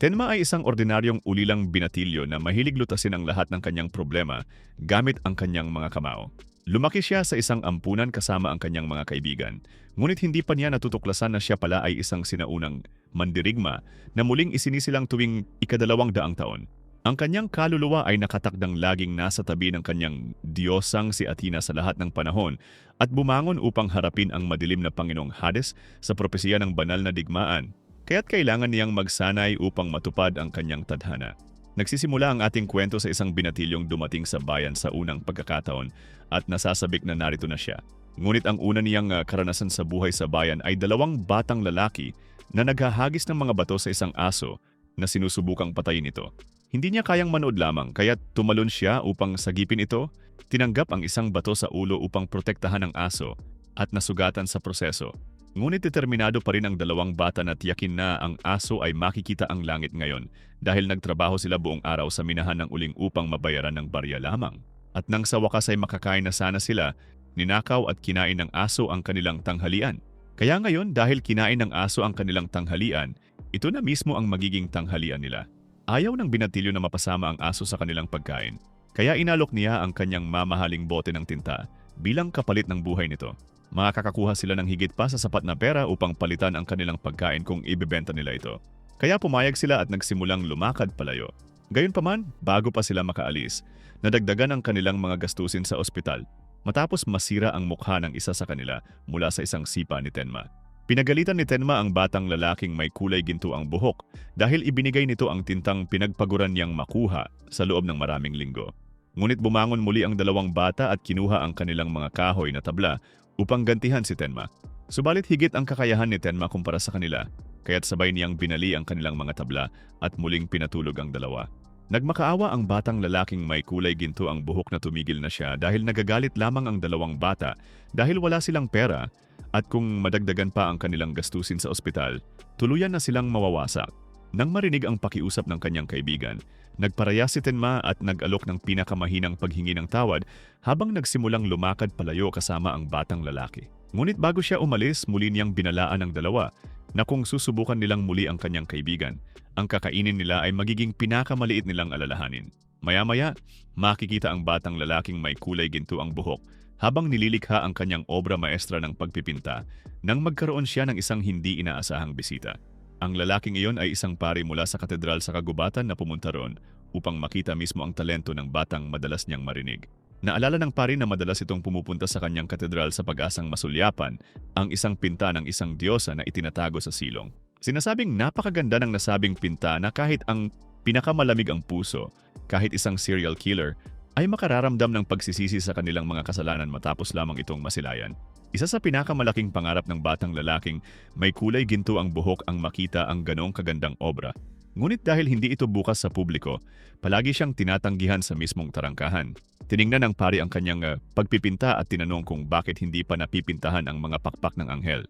Tenma ay isang ordinaryong ulilang binatilyo na mahilig lutasin ang lahat ng kanyang problema gamit ang kanyang mga kamao. Lumaki siya sa isang ampunan kasama ang kanyang mga kaibigan, ngunit hindi pa niya natutuklasan na siya pala ay isang sinaunang mandirigma na muling isinisilang tuwing ikadalawang daang taon. Ang kanyang kaluluwa ay nakatakdang laging nasa tabi ng kanyang Diyosang si Athena sa lahat ng panahon at bumangon upang harapin ang madilim na Panginoong Hades sa propesiya ng banal na digmaan, kaya't kailangan niyang magsanay upang matupad ang kanyang tadhana. Nagsisimula ang ating kwento sa isang binatilyong dumating sa bayan sa unang pagkakataon at nasasabik na narito na siya. Ngunit ang una niyang uh, karanasan sa buhay sa bayan ay dalawang batang lalaki na naghahagis ng mga bato sa isang aso na sinusubukang patayin ito. Hindi niya kayang manood lamang kaya tumalon siya upang sagipin ito, tinanggap ang isang bato sa ulo upang protektahan ang aso at nasugatan sa proseso. Ngunit determinado pa rin ang dalawang bata na tiyakin na ang aso ay makikita ang langit ngayon dahil nagtrabaho sila buong araw sa minahan ng uling upang mabayaran ng barya lamang. At nang sa wakas ay makakain na sana sila, ninakaw at kinain ng aso ang kanilang tanghalian. Kaya ngayon dahil kinain ng aso ang kanilang tanghalian, ito na mismo ang magiging tanghalian nila. Ayaw ng binatilyo na mapasama ang aso sa kanilang pagkain, kaya inalok niya ang kanyang mamahaling bote ng tinta bilang kapalit ng buhay nito. Makakakuha sila ng higit pa sa sapat na pera upang palitan ang kanilang pagkain kung ibebenta nila ito. Kaya pumayag sila at nagsimulang lumakad palayo. Gayunpaman, bago pa sila makaalis, nadagdagan ang kanilang mga gastusin sa ospital matapos masira ang mukha ng isa sa kanila mula sa isang sipa ni Tenma. Pinagalitan ni Tenma ang batang lalaking may kulay ginto ang buhok dahil ibinigay nito ang tintang pinagpaguran niyang makuha sa loob ng maraming linggo. Ngunit bumangon muli ang dalawang bata at kinuha ang kanilang mga kahoy na tabla upang gantihan si Tenma. Subalit higit ang kakayahan ni Tenma kumpara sa kanila, kaya't sabay niyang binali ang kanilang mga tabla at muling pinatulog ang dalawa. Nagmakaawa ang batang lalaking may kulay ginto ang buhok na tumigil na siya dahil nagagalit lamang ang dalawang bata dahil wala silang pera at kung madagdagan pa ang kanilang gastusin sa ospital, tuluyan na silang mawawasak. Nang marinig ang pakiusap ng kanyang kaibigan, nagparaya si Tenma at nag-alok ng pinakamahinang paghingi ng tawad habang nagsimulang lumakad palayo kasama ang batang lalaki. Ngunit bago siya umalis, muli niyang binalaan ang dalawa na kung susubukan nilang muli ang kanyang kaibigan, ang kakainin nila ay magiging pinakamaliit nilang alalahanin. Maya-maya, makikita ang batang lalaking may kulay ginto ang buhok habang nililikha ang kanyang obra maestra ng pagpipinta nang magkaroon siya ng isang hindi inaasahang bisita. Ang lalaking iyon ay isang pari mula sa katedral sa kagubatan na pumunta roon upang makita mismo ang talento ng batang madalas niyang marinig. Naalala ng pari na madalas itong pumupunta sa kanyang katedral sa pag-asang masulyapan ang isang pinta ng isang diyosa na itinatago sa silong. Sinasabing napakaganda ng nasabing pinta na kahit ang pinakamalamig ang puso, kahit isang serial killer, ay makararamdam ng pagsisisi sa kanilang mga kasalanan matapos lamang itong masilayan. Isa sa pinakamalaking pangarap ng batang lalaking may kulay ginto ang buhok ang makita ang ganong kagandang obra. Ngunit dahil hindi ito bukas sa publiko, palagi siyang tinatanggihan sa mismong tarangkahan. Tiningnan ng pari ang kanyang uh, pagpipinta at tinanong kung bakit hindi pa napipintahan ang mga pakpak ng anghel.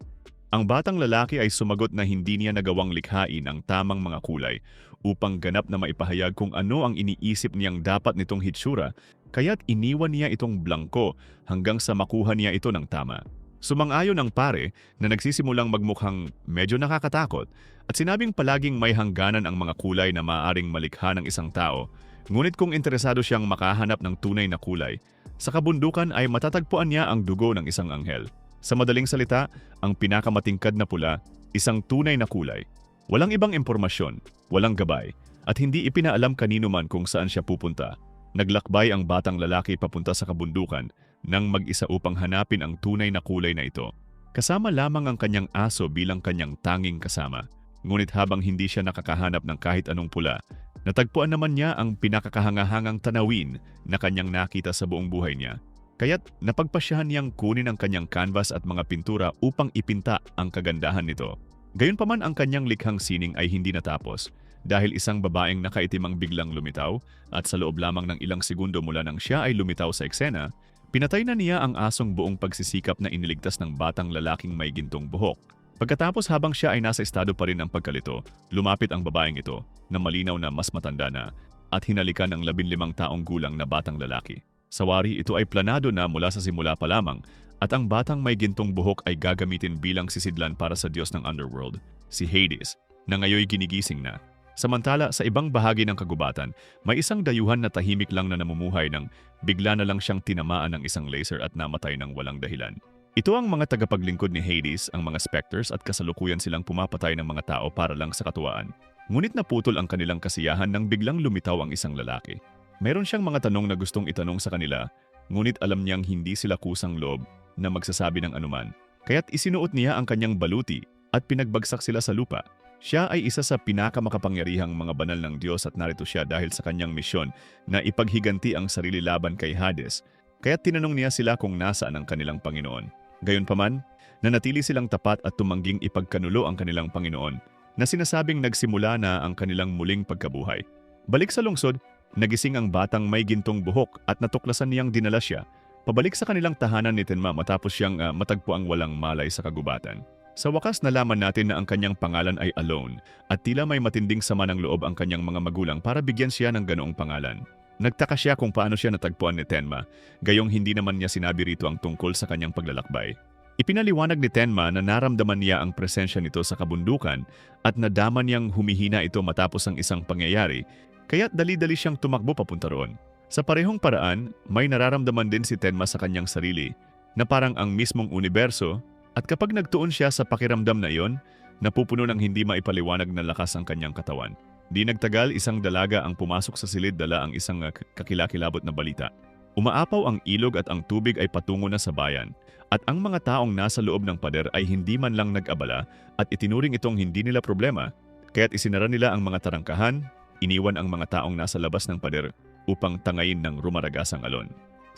Ang batang lalaki ay sumagot na hindi niya nagawang likhain ang tamang mga kulay upang ganap na maipahayag kung ano ang iniisip niyang dapat nitong hitsura, kaya't iniwan niya itong blangko hanggang sa makuha niya ito ng tama. Sumang-ayon ang pare na nagsisimulang magmukhang medyo nakakatakot at sinabing palaging may hangganan ang mga kulay na maaaring malikha ng isang tao, ngunit kung interesado siyang makahanap ng tunay na kulay, sa kabundukan ay matatagpuan niya ang dugo ng isang anghel. Sa madaling salita, ang pinakamatingkad na pula, isang tunay na kulay. Walang ibang impormasyon, walang gabay, at hindi ipinaalam kanino man kung saan siya pupunta. Naglakbay ang batang lalaki papunta sa kabundukan nang mag-isa upang hanapin ang tunay na kulay na ito. Kasama lamang ang kanyang aso bilang kanyang tanging kasama. Ngunit habang hindi siya nakakahanap ng kahit anong pula, natagpuan naman niya ang pinakakahangahangang tanawin na kanyang nakita sa buong buhay niya. Kaya't napagpasyahan niyang kunin ang kanyang canvas at mga pintura upang ipinta ang kagandahan nito. Gayunpaman ang kanyang likhang sining ay hindi natapos dahil isang babaeng nakaitim ang biglang lumitaw at sa loob lamang ng ilang segundo mula nang siya ay lumitaw sa eksena, pinatay na niya ang asong buong pagsisikap na iniligtas ng batang lalaking may gintong buhok. Pagkatapos habang siya ay nasa estado pa rin ng pagkalito, lumapit ang babaeng ito na malinaw na mas matanda na at hinalikan ang labinlimang taong gulang na batang lalaki. Sa wari, ito ay planado na mula sa simula pa lamang at ang batang may gintong buhok ay gagamitin bilang sisidlan para sa Diyos ng Underworld, si Hades, na ngayoy ginigising na. Samantala, sa ibang bahagi ng kagubatan, may isang dayuhan na tahimik lang na namumuhay nang bigla na lang siyang tinamaan ng isang laser at namatay ng walang dahilan. Ito ang mga tagapaglingkod ni Hades, ang mga specters at kasalukuyan silang pumapatay ng mga tao para lang sa katuwaan. Ngunit naputol ang kanilang kasiyahan nang biglang lumitaw ang isang lalaki. Meron siyang mga tanong na gustong itanong sa kanila, ngunit alam niyang hindi sila kusang loob na magsasabi ng anuman. Kaya't isinuot niya ang kanyang baluti at pinagbagsak sila sa lupa. Siya ay isa sa pinakamakapangyarihang mga banal ng Diyos at narito siya dahil sa kanyang misyon na ipaghiganti ang sarili laban kay Hades. Kaya tinanong niya sila kung nasaan ang kanilang Panginoon. Gayunpaman, nanatili silang tapat at tumangging ipagkanulo ang kanilang Panginoon na sinasabing nagsimula na ang kanilang muling pagkabuhay. Balik sa lungsod, nagising ang batang may gintong buhok at natuklasan niyang dinala siya pabalik sa kanilang tahanan ni Tenma matapos siyang uh, matagpo ang walang malay sa kagubatan. Sa wakas nalaman natin na ang kanyang pangalan ay Alone at tila may matinding sama ng loob ang kanyang mga magulang para bigyan siya ng ganoong pangalan. Nagtaka siya kung paano siya natagpuan ni Tenma, gayong hindi naman niya sinabi rito ang tungkol sa kanyang paglalakbay. Ipinaliwanag ni Tenma na naramdaman niya ang presensya nito sa kabundukan at nadaman niyang humihina ito matapos ang isang pangyayari, kaya't dali-dali siyang tumakbo papunta roon. Sa parehong paraan, may nararamdaman din si Tenma sa kanyang sarili na parang ang mismong universo at kapag nagtuon siya sa pakiramdam na iyon, napupuno ng hindi maipaliwanag na lakas ang kanyang katawan. Di nagtagal, isang dalaga ang pumasok sa silid dala ang isang uh, kakilakilabot na balita. Umaapaw ang ilog at ang tubig ay patungo na sa bayan. At ang mga taong nasa loob ng pader ay hindi man lang nag-abala at itinuring itong hindi nila problema, kaya't isinara nila ang mga tarangkahan, iniwan ang mga taong nasa labas ng pader upang tangayin ng rumaragasang alon.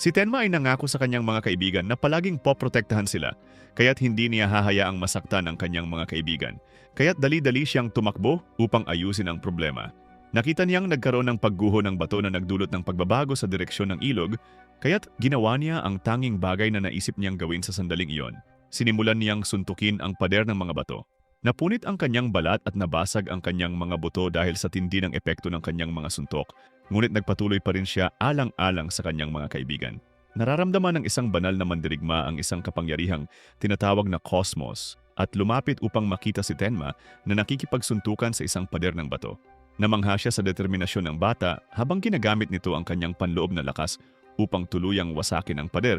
Si Tenma ay nangako sa kanyang mga kaibigan na palaging poprotektahan sila, kaya't hindi niya hahayaang masaktan ang kanyang mga kaibigan. Kaya't dali-dali siyang tumakbo upang ayusin ang problema. Nakita niyang nagkaroon ng pagguho ng bato na nagdulot ng pagbabago sa direksyon ng ilog, kaya't ginawa niya ang tanging bagay na naisip niyang gawin sa sandaling iyon. Sinimulan niyang suntukin ang pader ng mga bato. Napunit ang kanyang balat at nabasag ang kanyang mga buto dahil sa tindi ng epekto ng kanyang mga suntok ngunit nagpatuloy pa rin siya alang-alang sa kanyang mga kaibigan. Nararamdaman ng isang banal na mandirigma ang isang kapangyarihang tinatawag na cosmos at lumapit upang makita si Tenma na nakikipagsuntukan sa isang pader ng bato. Namangha siya sa determinasyon ng bata habang ginagamit nito ang kanyang panloob na lakas upang tuluyang wasakin ang pader,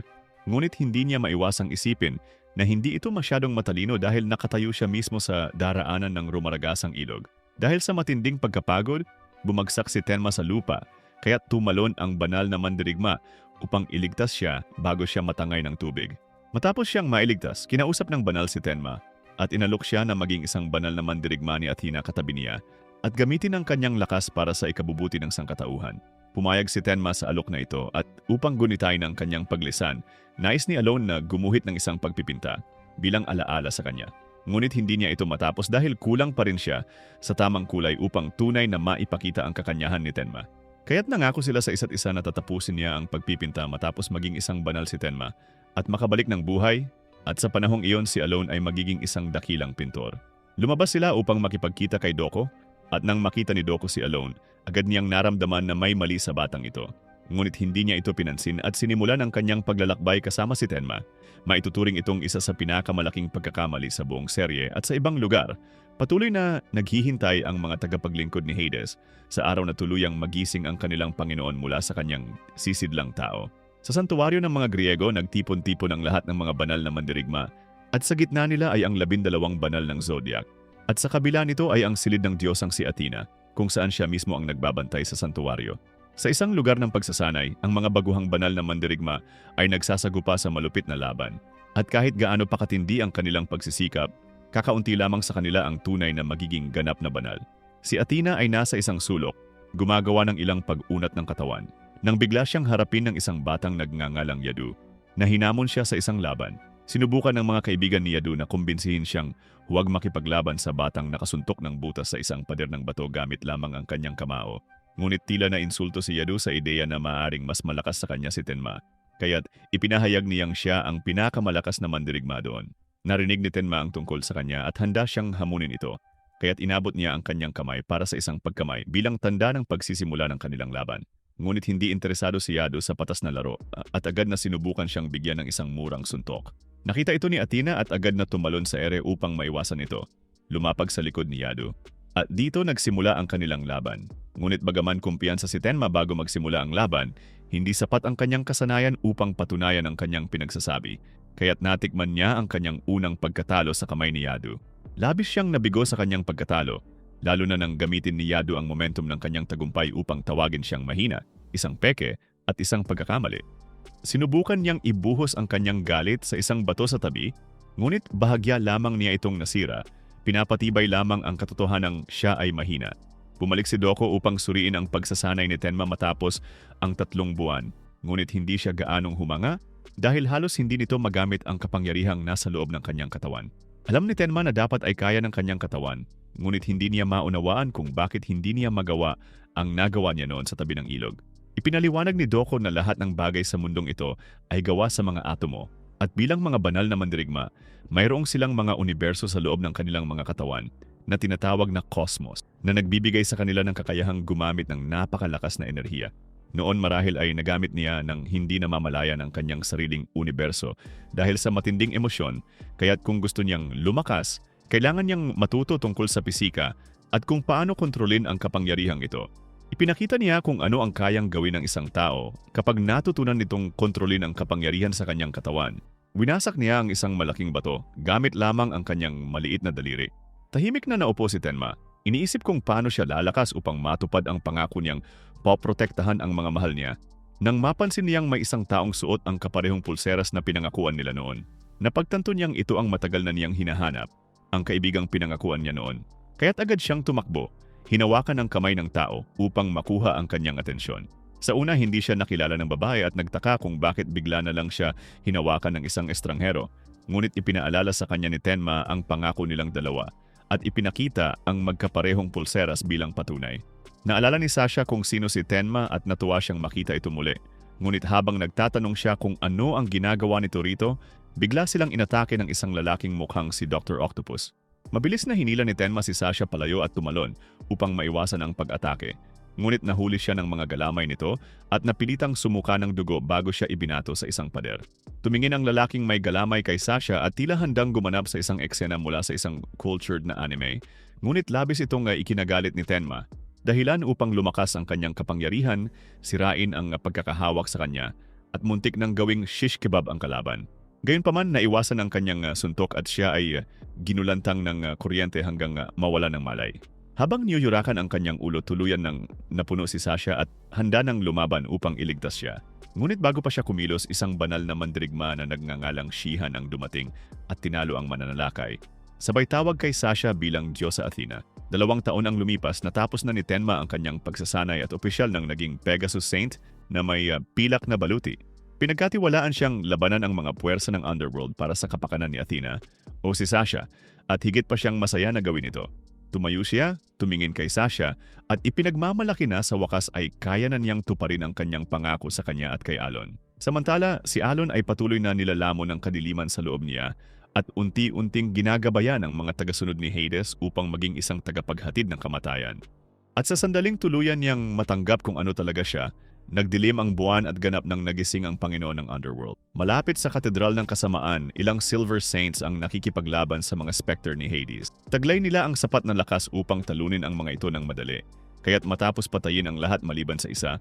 ngunit hindi niya maiwasang isipin na hindi ito masyadong matalino dahil nakatayo siya mismo sa daraanan ng rumaragasang ilog. Dahil sa matinding pagkapagod, Bumagsak si Tenma sa lupa, kaya tumalon ang banal na mandirigma upang iligtas siya bago siya matangay ng tubig. Matapos siyang mailigtas, kinausap ng banal si Tenma at inalok siya na maging isang banal na mandirigma ni Athena katabi niya at gamitin ang kanyang lakas para sa ikabubuti ng sangkatauhan. Pumayag si Tenma sa alok na ito at upang gunitahin ang kanyang paglisan, nais ni Alone na gumuhit ng isang pagpipinta bilang alaala sa kanya. Ngunit hindi niya ito matapos dahil kulang pa rin siya sa tamang kulay upang tunay na maipakita ang kakanyahan ni Tenma. Kaya't nangako sila sa isa't isa na tatapusin niya ang pagpipinta matapos maging isang banal si Tenma at makabalik ng buhay at sa panahong iyon si Alone ay magiging isang dakilang pintor. Lumabas sila upang makipagkita kay Doko at nang makita ni Doko si Alone, agad niyang naramdaman na may mali sa batang ito. Ngunit hindi niya ito pinansin at sinimulan ang kanyang paglalakbay kasama si Tenma. Maituturing itong isa sa pinakamalaking pagkakamali sa buong serye at sa ibang lugar, patuloy na naghihintay ang mga tagapaglingkod ni Hades sa araw na tuluyang magising ang kanilang Panginoon mula sa kanyang sisidlang tao. Sa santuwaryo ng mga Griego, nagtipon-tipon ang lahat ng mga banal na mandirigma at sa gitna nila ay ang labindalawang banal ng zodiac. At sa kabila nito ay ang silid ng Diyosang si Athena, kung saan siya mismo ang nagbabantay sa santuwaryo. Sa isang lugar ng pagsasanay, ang mga baguhang banal na mandirigma ay nagsasagupa sa malupit na laban. At kahit gaano pa katindi ang kanilang pagsisikap, kakaunti lamang sa kanila ang tunay na magiging ganap na banal. Si Athena ay nasa isang sulok, gumagawa ng ilang pag-unat ng katawan, nang bigla siyang harapin ng isang batang nagngangalang Yadu. Nahinamon siya sa isang laban. Sinubukan ng mga kaibigan ni Yadu na kumbinsihin siyang huwag makipaglaban sa batang nakasuntok ng butas sa isang pader ng bato gamit lamang ang kanyang kamao. Ngunit tila na insulto si Yadu sa ideya na maaring mas malakas sa kanya si Tenma. Kaya't ipinahayag niyang siya ang pinakamalakas na mandirigma doon. Narinig ni Tenma ang tungkol sa kanya at handa siyang hamunin ito. Kaya't inabot niya ang kanyang kamay para sa isang pagkamay bilang tanda ng pagsisimula ng kanilang laban. Ngunit hindi interesado si Yadu sa patas na laro at agad na sinubukan siyang bigyan ng isang murang suntok. Nakita ito ni Athena at agad na tumalon sa ere upang maiwasan ito. Lumapag sa likod ni Yadu At dito nagsimula ang kanilang laban. Ngunit bagaman kumpiyansa si Tenma bago magsimula ang laban, hindi sapat ang kanyang kasanayan upang patunayan ang kanyang pinagsasabi. Kaya't natikman niya ang kanyang unang pagkatalo sa kamay ni Yadu. Labis siyang nabigo sa kanyang pagkatalo, lalo na nang gamitin ni Yadu ang momentum ng kanyang tagumpay upang tawagin siyang mahina, isang peke, at isang pagkakamali. Sinubukan niyang ibuhos ang kanyang galit sa isang bato sa tabi, ngunit bahagya lamang niya itong nasira, pinapatibay lamang ang katotohanang siya ay mahina. Bumalik si Doko upang suriin ang pagsasanay ni Tenma matapos ang tatlong buwan, ngunit hindi siya gaanong humanga dahil halos hindi nito magamit ang kapangyarihang nasa loob ng kanyang katawan. Alam ni Tenma na dapat ay kaya ng kanyang katawan, ngunit hindi niya maunawaan kung bakit hindi niya magawa ang nagawa niya noon sa tabi ng ilog. Ipinaliwanag ni Doko na lahat ng bagay sa mundong ito ay gawa sa mga atomo at bilang mga banal na mandirigma, mayroong silang mga universo sa loob ng kanilang mga katawan na tinatawag na cosmos na nagbibigay sa kanila ng kakayahang gumamit ng napakalakas na enerhiya. Noon marahil ay nagamit niya ng hindi namamalayan ang kanyang sariling universo dahil sa matinding emosyon, kaya't kung gusto niyang lumakas, kailangan niyang matuto tungkol sa pisika at kung paano kontrolin ang kapangyarihang ito. Ipinakita niya kung ano ang kayang gawin ng isang tao kapag natutunan nitong kontrolin ang kapangyarihan sa kanyang katawan. Winasak niya ang isang malaking bato gamit lamang ang kanyang maliit na daliri. Tahimik na naupo si Tenma. Iniisip kung paano siya lalakas upang matupad ang pangako niyang poprotektahan ang mga mahal niya nang mapansin niyang may isang taong suot ang kaparehong pulseras na pinangakuan nila noon. Napagtanto niyang ito ang matagal na niyang hinahanap, ang kaibigang pinangakuan niya noon. Kaya't agad siyang tumakbo, hinawakan ang kamay ng tao upang makuha ang kanyang atensyon. Sa una hindi siya nakilala ng babae at nagtaka kung bakit bigla na lang siya hinawakan ng isang estranghero. Ngunit ipinaalala sa kanya ni Tenma ang pangako nilang dalawa at ipinakita ang magkaparehong pulseras bilang patunay. Naalala ni Sasha kung sino si Tenma at natuwa siyang makita ito muli. Ngunit habang nagtatanong siya kung ano ang ginagawa nito rito, bigla silang inatake ng isang lalaking mukhang si Dr. Octopus. Mabilis na hinila ni Tenma si Sasha palayo at tumalon upang maiwasan ang pag-atake. Ngunit nahuli siya ng mga galamay nito at napilitang sumuka ng dugo bago siya ibinato sa isang pader. Tumingin ang lalaking may galamay kay Sasha at tila handang gumanap sa isang eksena mula sa isang cultured na anime, ngunit labis itong uh, ikinagalit ni Tenma dahilan upang lumakas ang kanyang kapangyarihan, sirain ang pagkakahawak sa kanya, at muntik nang gawing shish kebab ang kalaban. Gayunpaman, naiwasan ang kanyang uh, suntok at siya ay uh, ginulantang ng uh, kuryente hanggang mawala ng malay. Habang niyuyurakan ang kanyang ulo, tuluyan ng napuno si Sasha at handa ng lumaban upang iligtas siya. Ngunit bago pa siya kumilos, isang banal na mandirigma na nagngangalang Shihan ang dumating at tinalo ang mananalakay. Sabay tawag kay Sasha bilang Diyosa Athena. Dalawang taon ang lumipas natapos na ni Tenma ang kanyang pagsasanay at opisyal ng naging Pegasus Saint na may uh, pilak na baluti. Pinagkatiwalaan siyang labanan ang mga puwersa ng underworld para sa kapakanan ni Athena o si Sasha at higit pa siyang masaya na gawin ito. Tumayo siya, tumingin kay Sasha at ipinagmamalaki na sa wakas ay kaya na niyang tuparin ang kanyang pangako sa kanya at kay Alon. Samantala, si Alon ay patuloy na nilalamon ng kadiliman sa loob niya at unti-unting ginagabayan ang mga tagasunod ni Hades upang maging isang tagapaghatid ng kamatayan. At sa sandaling tuluyan niyang matanggap kung ano talaga siya, Nagdilim ang buwan at ganap ng nagising ang Panginoon ng Underworld. Malapit sa Katedral ng Kasamaan, ilang Silver Saints ang nakikipaglaban sa mga specter ni Hades. Taglay nila ang sapat na lakas upang talunin ang mga ito ng madali. Kaya't matapos patayin ang lahat maliban sa isa,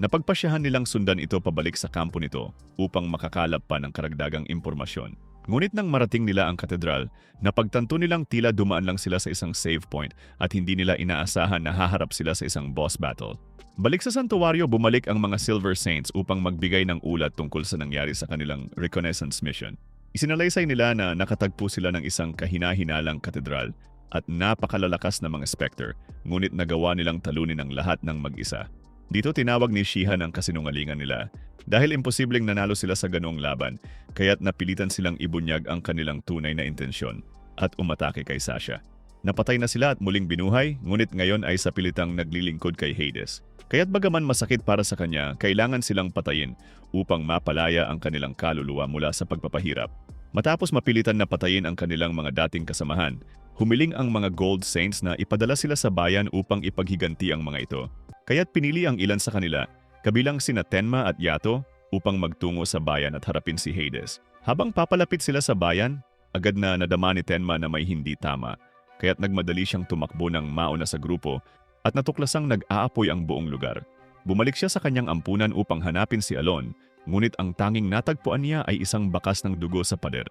napagpasyahan nilang sundan ito pabalik sa kampo nito upang makakalap pa ng karagdagang impormasyon. Ngunit nang marating nila ang katedral, napagtanto nilang tila dumaan lang sila sa isang save point at hindi nila inaasahan na haharap sila sa isang boss battle. Balik sa santuario, bumalik ang mga Silver Saints upang magbigay ng ulat tungkol sa nangyari sa kanilang reconnaissance mission. Isinalaysay nila na nakatagpo sila ng isang kahina-hinalang katedral at napakalalakas na mga specter, ngunit nagawa nilang talunin ang lahat ng mag-isa. Dito tinawag ni Shihan ang kasinungalingan nila dahil imposibleng nanalo sila sa ganoong laban, kaya't napilitan silang ibunyag ang kanilang tunay na intensyon at umatake kay Sasha. Napatay na sila at muling binuhay, ngunit ngayon ay sa pilitang naglilingkod kay Hades. Kaya't bagaman masakit para sa kanya, kailangan silang patayin upang mapalaya ang kanilang kaluluwa mula sa pagpapahirap. Matapos mapilitan na patayin ang kanilang mga dating kasamahan, humiling ang mga Gold Saints na ipadala sila sa bayan upang ipaghiganti ang mga ito. Kaya't pinili ang ilan sa kanila, kabilang sina Tenma at Yato, upang magtungo sa bayan at harapin si Hades. Habang papalapit sila sa bayan, agad na nadama ni Tenma na may hindi tama kaya't nagmadali siyang tumakbo ng mauna sa grupo at natuklasang nag-aapoy ang buong lugar. Bumalik siya sa kanyang ampunan upang hanapin si Alon, ngunit ang tanging natagpuan niya ay isang bakas ng dugo sa pader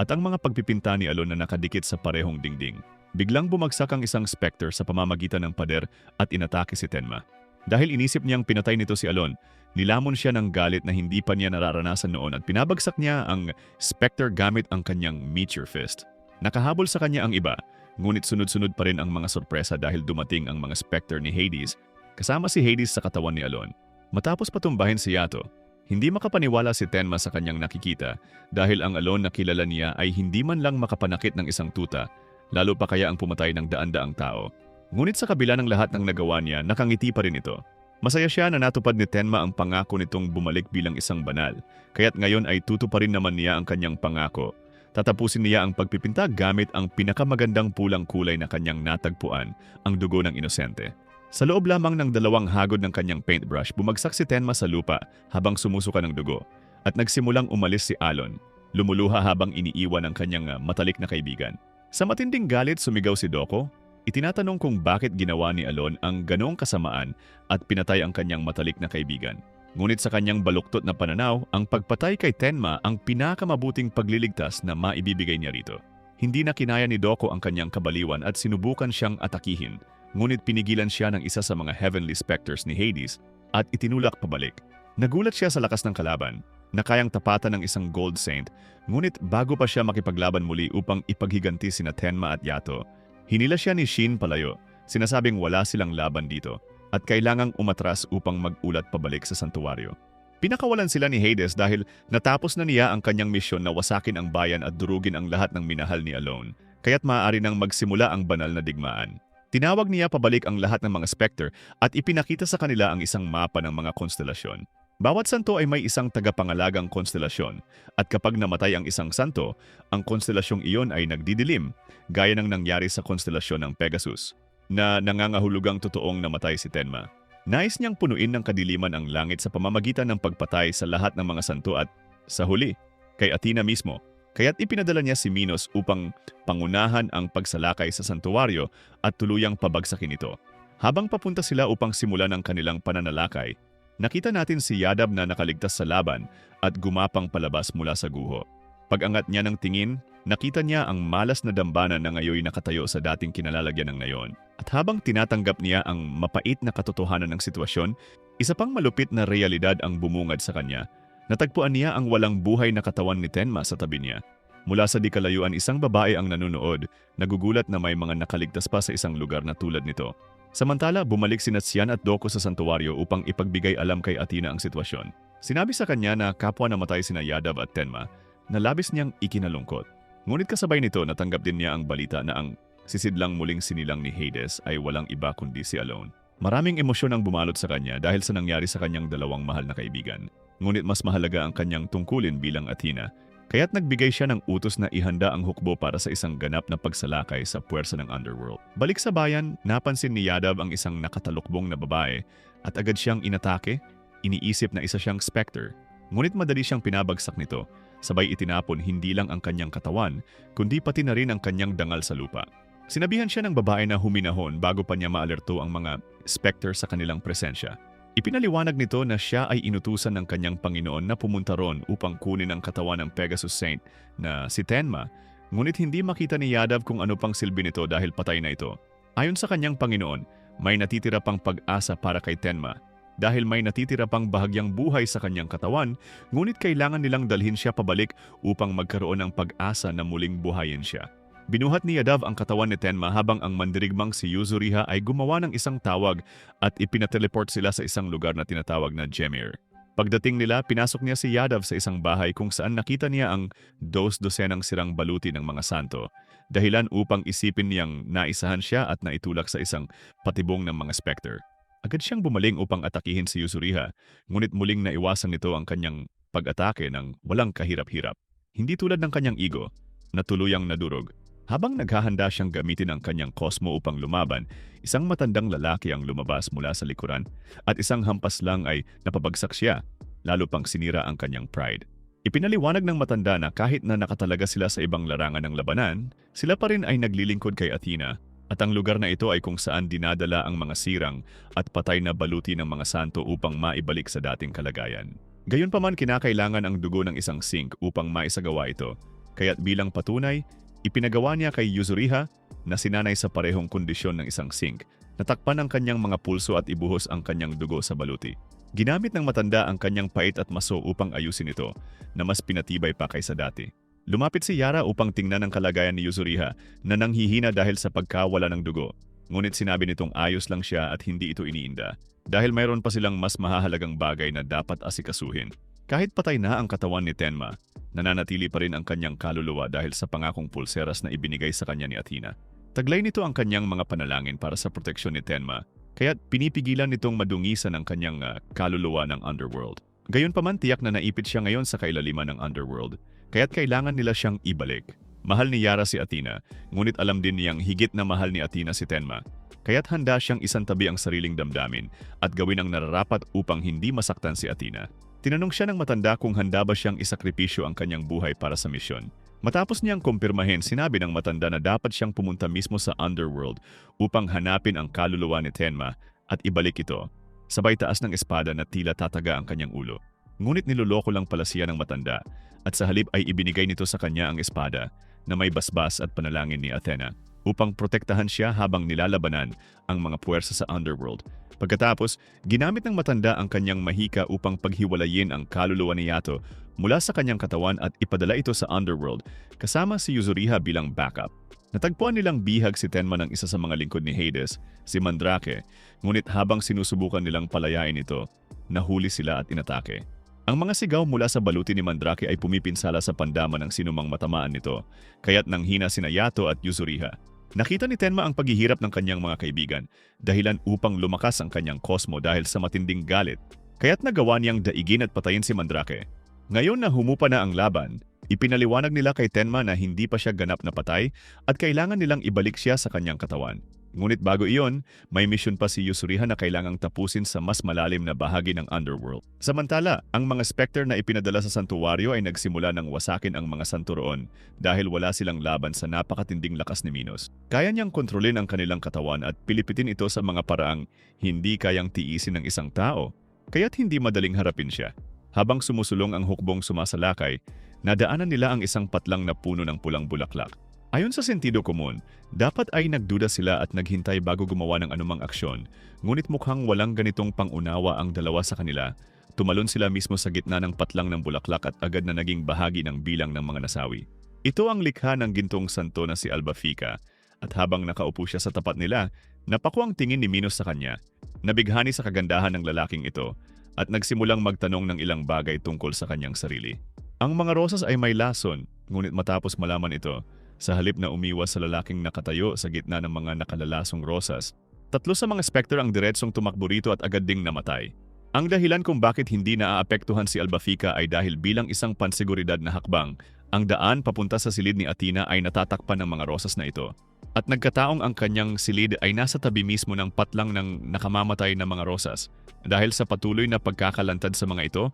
at ang mga pagpipinta ni Alon na nakadikit sa parehong dingding. Biglang bumagsak ang isang specter sa pamamagitan ng pader at inatake si Tenma. Dahil inisip niyang pinatay nito si Alon, nilamon siya ng galit na hindi pa niya nararanasan noon at pinabagsak niya ang specter gamit ang kanyang meteor fist. Nakahabol sa kanya ang iba, ngunit sunod-sunod pa rin ang mga sorpresa dahil dumating ang mga specter ni Hades, kasama si Hades sa katawan ni Alon. Matapos patumbahin si Yato, hindi makapaniwala si Tenma sa kanyang nakikita dahil ang Alon na kilala niya ay hindi man lang makapanakit ng isang tuta, lalo pa kaya ang pumatay ng daan-daang tao. Ngunit sa kabila ng lahat ng nagawa niya, nakangiti pa rin ito. Masaya siya na natupad ni Tenma ang pangako nitong bumalik bilang isang banal, kaya't ngayon ay tutuparin naman niya ang kanyang pangako Tatapusin niya ang pagpipinta gamit ang pinakamagandang pulang kulay na kanyang natagpuan, ang dugo ng inosente. Sa loob lamang ng dalawang hagod ng kanyang paintbrush, bumagsak si Tenma sa lupa habang sumusuka ng dugo at nagsimulang umalis si Alon, lumuluha habang iniiwan ang kanyang ah, matalik na kaibigan. Sa matinding galit sumigaw si Doko, itinatanong kung bakit ginawa ni Alon ang ganong kasamaan at pinatay ang kanyang matalik na kaibigan. Ngunit sa kanyang baluktot na pananaw, ang pagpatay kay Tenma ang pinakamabuting pagliligtas na maibibigay niya rito. Hindi na kinaya ni Doko ang kanyang kabaliwan at sinubukan siyang atakihin, ngunit pinigilan siya ng isa sa mga heavenly specters ni Hades at itinulak pabalik. Nagulat siya sa lakas ng kalaban, na kayang tapatan ng isang gold saint, ngunit bago pa siya makipaglaban muli upang ipaghiganti sina Tenma at Yato, hinila siya ni Shin palayo, sinasabing wala silang laban dito at kailangang umatras upang mag-ulat pabalik sa santuwaryo. Pinakawalan sila ni Hades dahil natapos na niya ang kanyang misyon na wasakin ang bayan at durugin ang lahat ng minahal ni Alone, kaya't maaari nang magsimula ang banal na digmaan. Tinawag niya pabalik ang lahat ng mga specter at ipinakita sa kanila ang isang mapa ng mga konstelasyon. Bawat santo ay may isang tagapangalagang konstelasyon at kapag namatay ang isang santo, ang konstelasyong iyon ay nagdidilim, gaya ng nangyari sa konstelasyon ng Pegasus na nangangahulugang totoong namatay si Tenma. Nais niyang punuin ng kadiliman ang langit sa pamamagitan ng pagpatay sa lahat ng mga santo at, sa huli, kay Athena mismo. Kaya't ipinadala niya si Minos upang pangunahan ang pagsalakay sa santuwaryo at tuluyang pabagsakin ito. Habang papunta sila upang simulan ang kanilang pananalakay, nakita natin si Yadab na nakaligtas sa laban at gumapang palabas mula sa guho. Pag-angat niya ng tingin, nakita niya ang malas na dambana na ngayoy nakatayo sa dating kinalalagyan ng nayon. At habang tinatanggap niya ang mapait na katotohanan ng sitwasyon, isa pang malupit na realidad ang bumungad sa kanya. Natagpuan niya ang walang buhay na katawan ni Tenma sa tabi niya. Mula sa di kalayuan isang babae ang nanonood, nagugulat na may mga nakaligtas pa sa isang lugar na tulad nito. Samantala, bumalik si Natsian at Doko sa santuwaryo upang ipagbigay alam kay Athena ang sitwasyon. Sinabi sa kanya na kapwa namatay sina Yadav at Tenma na labis niyang ikinalungkot. Ngunit kasabay nito natanggap din niya ang balita na ang sisidlang muling sinilang ni Hades ay walang iba kundi si Alone. Maraming emosyon ang bumalot sa kanya dahil sa nangyari sa kanyang dalawang mahal na kaibigan. Ngunit mas mahalaga ang kanyang tungkulin bilang Athena, kaya't nagbigay siya ng utos na ihanda ang hukbo para sa isang ganap na pagsalakay sa puwersa ng underworld. Balik sa bayan, napansin ni Yadav ang isang nakatalukbong na babae at agad siyang inatake, iniisip na isa siyang specter. Ngunit madali siyang pinabagsak nito, sabay itinapon hindi lang ang kanyang katawan, kundi pati na rin ang kanyang dangal sa lupa. Sinabihan siya ng babae na huminahon bago pa niya maalerto ang mga specter sa kanilang presensya. Ipinaliwanag nito na siya ay inutusan ng kanyang Panginoon na pumunta ron upang kunin ang katawan ng Pegasus Saint na si Tenma, ngunit hindi makita ni Yadav kung ano pang silbi nito dahil patay na ito. Ayon sa kanyang Panginoon, may natitira pang pag-asa para kay Tenma dahil may natitira pang bahagyang buhay sa kanyang katawan, ngunit kailangan nilang dalhin siya pabalik upang magkaroon ng pag-asa na muling buhayin siya. Binuhat ni Yadav ang katawan ni Tenma habang ang mandirigmang si Yuzuriha ay gumawa ng isang tawag at ipinateleport sila sa isang lugar na tinatawag na Jemir. Pagdating nila, pinasok niya si Yadav sa isang bahay kung saan nakita niya ang dos-dosenang sirang baluti ng mga santo, dahilan upang isipin niyang naisahan siya at naitulak sa isang patibong ng mga specter. Agad siyang bumaling upang atakihin si Yuzuriha, ngunit muling naiwasan nito ang kanyang pag-atake ng walang kahirap-hirap. Hindi tulad ng kanyang ego, na tuluyang nadurog habang naghahanda siyang gamitin ang kanyang kosmo upang lumaban, isang matandang lalaki ang lumabas mula sa likuran at isang hampas lang ay napabagsak siya, lalo pang sinira ang kanyang pride. Ipinaliwanag ng matanda na kahit na nakatalaga sila sa ibang larangan ng labanan, sila pa rin ay naglilingkod kay Athena at ang lugar na ito ay kung saan dinadala ang mga sirang at patay na baluti ng mga santo upang maibalik sa dating kalagayan. Gayunpaman kinakailangan ang dugo ng isang sink upang maisagawa ito, kaya't bilang patunay, ipinagawa niya kay Yuzuriha na sinanay sa parehong kondisyon ng isang sink, natakpan ang kanyang mga pulso at ibuhos ang kanyang dugo sa baluti. Ginamit ng matanda ang kanyang pait at maso upang ayusin ito na mas pinatibay pa kaysa dati. Lumapit si Yara upang tingnan ang kalagayan ni Yuzuriha na nanghihina dahil sa pagkawala ng dugo. Ngunit sinabi nitong ayos lang siya at hindi ito iniinda dahil mayroon pa silang mas mahahalagang bagay na dapat asikasuhin. Kahit patay na ang katawan ni Tenma, nananatili pa rin ang kanyang kaluluwa dahil sa pangakong pulseras na ibinigay sa kanya ni Athena. Taglay nito ang kanyang mga panalangin para sa proteksyon ni Tenma Kaya't pinipigilan nitong madungisan ang kanyang uh, kaluluwa ng underworld. Gayunpaman tiyak na naipit siya ngayon sa kailaliman ng underworld, kaya't kailangan nila siyang ibalik. Mahal ni Yara si Athena, ngunit alam din niyang higit na mahal ni Athena si Tenma, kaya't handa siyang isantabi ang sariling damdamin at gawin ang nararapat upang hindi masaktan si Athena. Tinanong siya ng matanda kung handa ba siyang isakripisyo ang kanyang buhay para sa misyon. Matapos niyang kumpirmahin, sinabi ng matanda na dapat siyang pumunta mismo sa underworld upang hanapin ang kaluluwa ni Tenma at ibalik ito. Sabay taas ng espada na tila tataga ang kanyang ulo. Ngunit niloloko lang pala siya ng matanda at sa halip ay ibinigay nito sa kanya ang espada na may basbas at panalangin ni Athena upang protektahan siya habang nilalabanan ang mga puwersa sa underworld. Pagkatapos, ginamit ng matanda ang kanyang mahika upang paghiwalayin ang kaluluwa ni Yato mula sa kanyang katawan at ipadala ito sa underworld kasama si Yuzuriha bilang backup. Natagpuan nilang bihag si Tenma ng isa sa mga lingkod ni Hades, si Mandrake, ngunit habang sinusubukan nilang palayain ito, nahuli sila at inatake. Ang mga sigaw mula sa baluti ni Mandrake ay pumipinsala sa pandama ng sinumang matamaan nito, kaya't nanghina sina Yato at Yuzuriha. Nakita ni Tenma ang paghihirap ng kanyang mga kaibigan, dahilan upang lumakas ang kanyang kosmo dahil sa matinding galit, kaya't nagawa niyang daigin at patayin si Mandrake. Ngayon na humupa na ang laban, ipinaliwanag nila kay Tenma na hindi pa siya ganap na patay at kailangan nilang ibalik siya sa kanyang katawan. Ngunit bago iyon, may misyon pa si Yusuriha na kailangang tapusin sa mas malalim na bahagi ng underworld. Samantala, ang mga specter na ipinadala sa santuwaryo ay nagsimula ng wasakin ang mga santo roon dahil wala silang laban sa napakatinding lakas ni Minos. Kaya niyang kontrolin ang kanilang katawan at pilipitin ito sa mga paraang hindi kayang tiisin ng isang tao, kaya't hindi madaling harapin siya. Habang sumusulong ang hukbong sumasalakay, nadaanan nila ang isang patlang na puno ng pulang bulaklak. Ayon sa sentido komun, dapat ay nagduda sila at naghintay bago gumawa ng anumang aksyon, ngunit mukhang walang ganitong pangunawa ang dalawa sa kanila. Tumalon sila mismo sa gitna ng patlang ng bulaklak at agad na naging bahagi ng bilang ng mga nasawi. Ito ang likha ng gintong santo na si Albafica, at habang nakaupo siya sa tapat nila, napako ang tingin ni Minos sa kanya. Nabighani sa kagandahan ng lalaking ito at nagsimulang magtanong ng ilang bagay tungkol sa kanyang sarili. Ang mga rosas ay may lason, ngunit matapos malaman ito, sa halip na umiwas sa lalaking nakatayo sa gitna ng mga nakalalasong rosas, tatlo sa mga specter ang diretsong tumakbo rito at agad ding namatay. Ang dahilan kung bakit hindi naaapektuhan si Albafica ay dahil bilang isang pansiguridad na hakbang, ang daan papunta sa silid ni Athena ay natatakpan ng mga rosas na ito. At nagkataong ang kanyang silid ay nasa tabi mismo ng patlang ng nakamamatay na mga rosas. Dahil sa patuloy na pagkakalantad sa mga ito,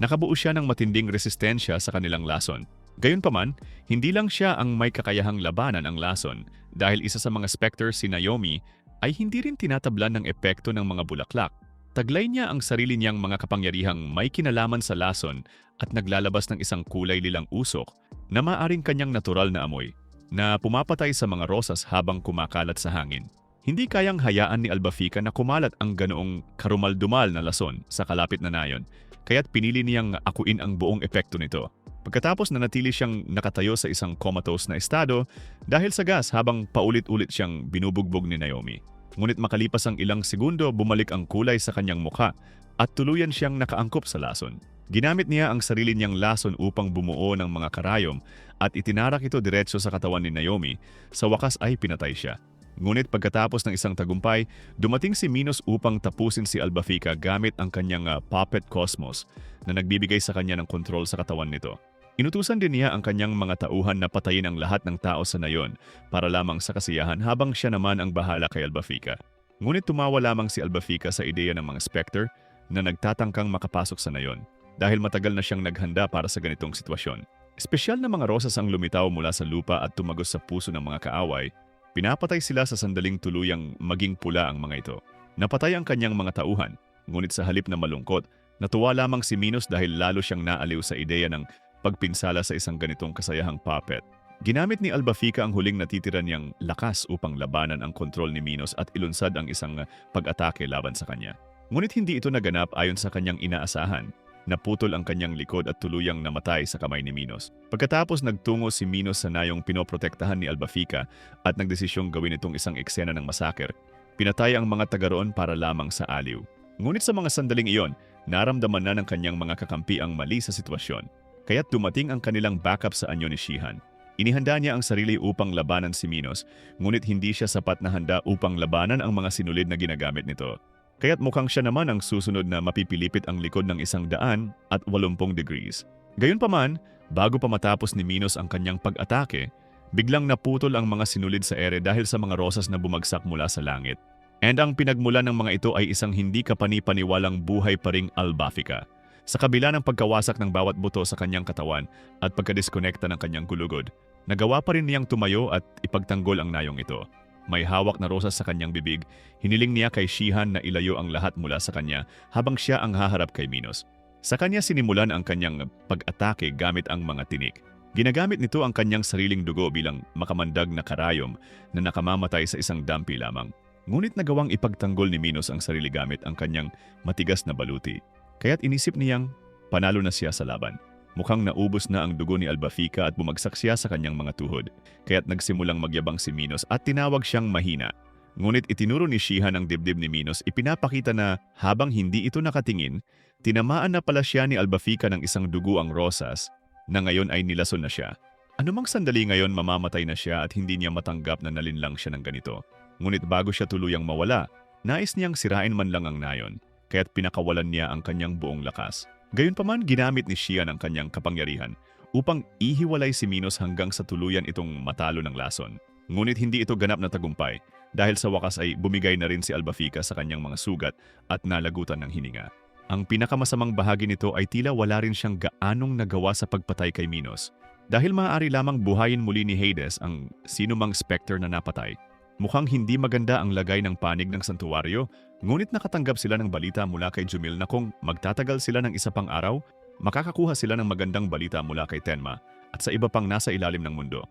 nakabuo siya ng matinding resistensya sa kanilang lason. Gayunpaman, hindi lang siya ang may kakayahang labanan ang lason dahil isa sa mga specter si Naomi ay hindi rin tinatablan ng epekto ng mga bulaklak. Taglay niya ang sarili niyang mga kapangyarihang may kinalaman sa lason at naglalabas ng isang kulay lilang usok na maaring kanyang natural na amoy na pumapatay sa mga rosas habang kumakalat sa hangin. Hindi kayang hayaan ni Albafica na kumalat ang ganoong karumaldumal na lason sa kalapit na nayon, kaya't pinili niyang akuin ang buong epekto nito. Pagkatapos nanatili siyang nakatayo sa isang comatose na estado dahil sa gas habang paulit-ulit siyang binubugbog ni Naomi. Ngunit makalipas ang ilang segundo, bumalik ang kulay sa kanyang mukha at tuluyan siyang nakaangkop sa lason. Ginamit niya ang sarili niyang lason upang bumuo ng mga karayom at itinarak ito diretso sa katawan ni Naomi. Sa wakas ay pinatay siya. Ngunit pagkatapos ng isang tagumpay, dumating si Minos upang tapusin si Albafica gamit ang kanyang uh, puppet cosmos na nagbibigay sa kanya ng kontrol sa katawan nito. Inutusan din niya ang kanyang mga tauhan na patayin ang lahat ng tao sa nayon para lamang sa kasiyahan habang siya naman ang bahala kay Albafica. Ngunit tumawa lamang si Albafica sa ideya ng mga specter na nagtatangkang makapasok sa nayon. dahil matagal na siyang naghanda para sa ganitong sitwasyon. Espesyal na mga rosas ang lumitaw mula sa lupa at tumagos sa puso ng mga kaaway, pinapatay sila sa sandaling tuluyang maging pula ang mga ito. Napatay ang kanyang mga tauhan, ngunit sa halip na malungkot, natuwa lamang si Minos dahil lalo siyang naaliw sa ideya ng pagpinsala sa isang ganitong kasayahang puppet. Ginamit ni Albafica ang huling natitira niyang lakas upang labanan ang kontrol ni Minos at ilunsad ang isang pag-atake laban sa kanya. Ngunit hindi ito naganap ayon sa kanyang inaasahan. Naputol ang kanyang likod at tuluyang namatay sa kamay ni Minos. Pagkatapos nagtungo si Minos sa nayong pinoprotektahan ni Albafica at nagdesisyong gawin itong isang eksena ng masaker, pinatay ang mga taga roon para lamang sa aliw. Ngunit sa mga sandaling iyon, naramdaman na ng kanyang mga kakampi ang mali sa sitwasyon. Kaya't dumating ang kanilang backup sa anyo ni Shihan. Inihanda niya ang sarili upang labanan si Minos, ngunit hindi siya sapat na handa upang labanan ang mga sinulid na ginagamit nito. Kaya't mukhang siya naman ang susunod na mapipilipit ang likod ng isang daan at walumpung degrees. Gayunpaman, bago pa matapos ni Minos ang kanyang pag-atake, biglang naputol ang mga sinulid sa ere dahil sa mga rosas na bumagsak mula sa langit. And ang pinagmula ng mga ito ay isang hindi kapani-paniwalang buhay pa ring Albafica. Sa kabila ng pagkawasak ng bawat buto sa kanyang katawan at pagkadiskonekta ng kanyang gulugod, nagawa pa rin niyang tumayo at ipagtanggol ang nayong ito. May hawak na rosas sa kanyang bibig, hiniling niya kay Shihan na ilayo ang lahat mula sa kanya habang siya ang haharap kay Minos. Sa kanya sinimulan ang kanyang pag-atake gamit ang mga tinik. Ginagamit nito ang kanyang sariling dugo bilang makamandag na karayom na nakamamatay sa isang dampi lamang. Ngunit nagawang ipagtanggol ni Minos ang sarili gamit ang kanyang matigas na baluti. Kaya't inisip niyang panalo na siya sa laban. Mukhang naubos na ang dugo ni Albafica at bumagsak siya sa kanyang mga tuhod. Kaya't nagsimulang magyabang si Minos at tinawag siyang mahina. Ngunit itinuro ni Shihan ang dibdib ni Minos, ipinapakita na habang hindi ito nakatingin, tinamaan na pala siya ni Albafica ng isang dugo ang rosas na ngayon ay nilason na siya. Anumang sandali ngayon mamamatay na siya at hindi niya matanggap na nalinlang siya ng ganito. Ngunit bago siya tuluyang mawala, nais niyang sirain man lang ang nayon kaya't pinakawalan niya ang kanyang buong lakas. Gayunpaman, ginamit ni Shian ang kanyang kapangyarihan upang ihiwalay si Minos hanggang sa tuluyan itong matalo ng lason. Ngunit hindi ito ganap na tagumpay dahil sa wakas ay bumigay na rin si Albafica sa kanyang mga sugat at nalagutan ng hininga. Ang pinakamasamang bahagi nito ay tila wala rin siyang gaanong nagawa sa pagpatay kay Minos. Dahil maaari lamang buhayin muli ni Hades ang sinumang specter na napatay, Mukhang hindi maganda ang lagay ng panig ng santuwaryo, ngunit nakatanggap sila ng balita mula kay Jumil na kung magtatagal sila ng isa pang araw, makakakuha sila ng magandang balita mula kay Tenma at sa iba pang nasa ilalim ng mundo.